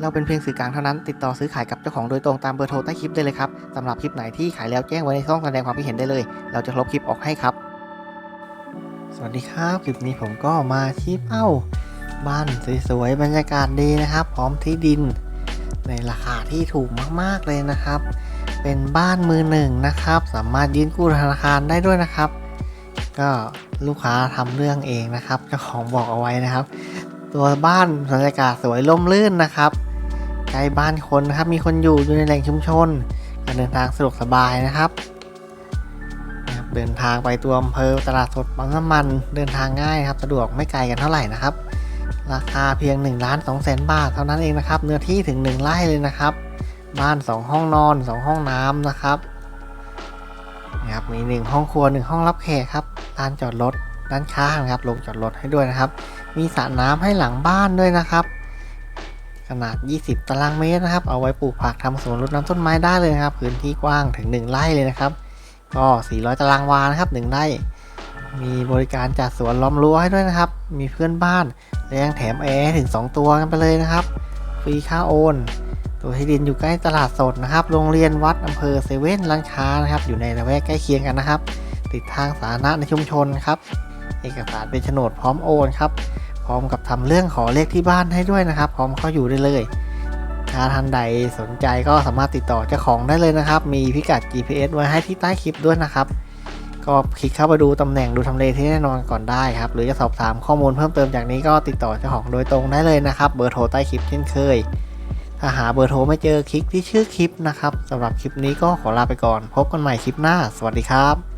เราเป็นเพียงสื่อกลางเท่านั้น ติดต่อซื้อขายกับเจ้าของโดยตรงตามเบอร์โทรใต้คลิปได้เลยครับสำหรับคลิปไหนที่ขายแล้วแจ้งไว้ในช่องแสดงความคิดเห็นได้เลย เราจะลบคลิปออกให้ครับ สวัสดีครับ คลิปนี้ผมก็มาที่เป้า บ้านสวยๆบรรยากาศดีนะครับ พร้อมที่ดิน ในราคาที่ถูกมากๆเลยนะครับ เป็นบ้านมือหนึ่งนะครับ สามารถยื่นกู้ธนาคารได้ด้วยนะครับ ก็ลูกค้าทำเรื่องเองนะครับเจ้าของบอกเอาไว้นะครับ ตัวบ้านบรรยากาศสวยร่มรื่นนะครับ ใกล้บ้านคนนะครับ มีคนอยู่อยู่ในแหล่งชุมชน การเดินทางสะดวกสบายนะครับ เดินทางไปตัวอำเภอตลาดสดปั๊มน้ำมัน เดินทางง่ายครับ สะดวกไม่ไกลกันเท่าไหร่นะครับ ราคาเพียง1ล้าน2แสนบาทเท่านั้นเองนะครับ เนื้อที่ถึง 1ไร่เลยนะครับ บ้าน 2 ห้องนอน 2 ห้องน้ำนะครับนะครับมี 1 ห้องครัว 1 ห้องรับแขกครับลานจอดรถด้านข้างนะครับลงจอดรถให้ด้วยนะครับ มีสระน้ำให้หลังบ้านด้วยนะครับ ขนาด 20 ตารางเมตรนะครับ เอาไว้ปลูกผักทำสวนรดน้ำต้นไม้ได้เลยนะครับ พื้นที่กว้างถึง 1 ไร่เลยนะครับ ก็ 400 ตารางวานะครับ 1 ไร่ มีบริการจัดสวนล้อมรั้วให้ด้วยนะครับ มีเพื่อนบ้านและยังแถมแอร์ถึง 2 ตัวกันไปเลยนะครับ ฟรีค่าโอน ตัวที่ดินอยู่ใกล้ตลาดสดนะครับ โรงเรียนวัดอำเภอเซเว่นร้านค้านะครับ อยู่ในละแวกใกล้เคียงกันนะครับ ติดทางสาธารณะในชุมชนครับ เอกสารเป็นโฉนดพร้อมโอนครับ พร้อมกับทำเรื่องขอเลขที่บ้านให้ด้วยนะครับ พร้อมเข้าอยู่ได้เลยถ้าท่านใดสนใจก็สามารถติดต่อเจ้าของได้เลยนะครับ มีพิกัด GPS ไว้ให้ที่ใต้คลิปด้วยนะครับ ก็คลิกเข้าไปดูตำแหน่งดูทำเลที่แน่นอนก่อนได้ครับ หรือจะสอบถามข้อมูลเพิ่มเติมจากนี้ก็ติดต่อเจ้าของโดยตรงได้เลยนะครับ เบอร์โทรใต้คลิปเช่นเคย ถ้าหาเบอร์โทรไม่เจอคลิกที่ชื่อคลิปนะครับสำหรับคลิปนี้ก็ขอลาไปก่อน พบกันใหม่คลิปหน้า สวัสดีครับ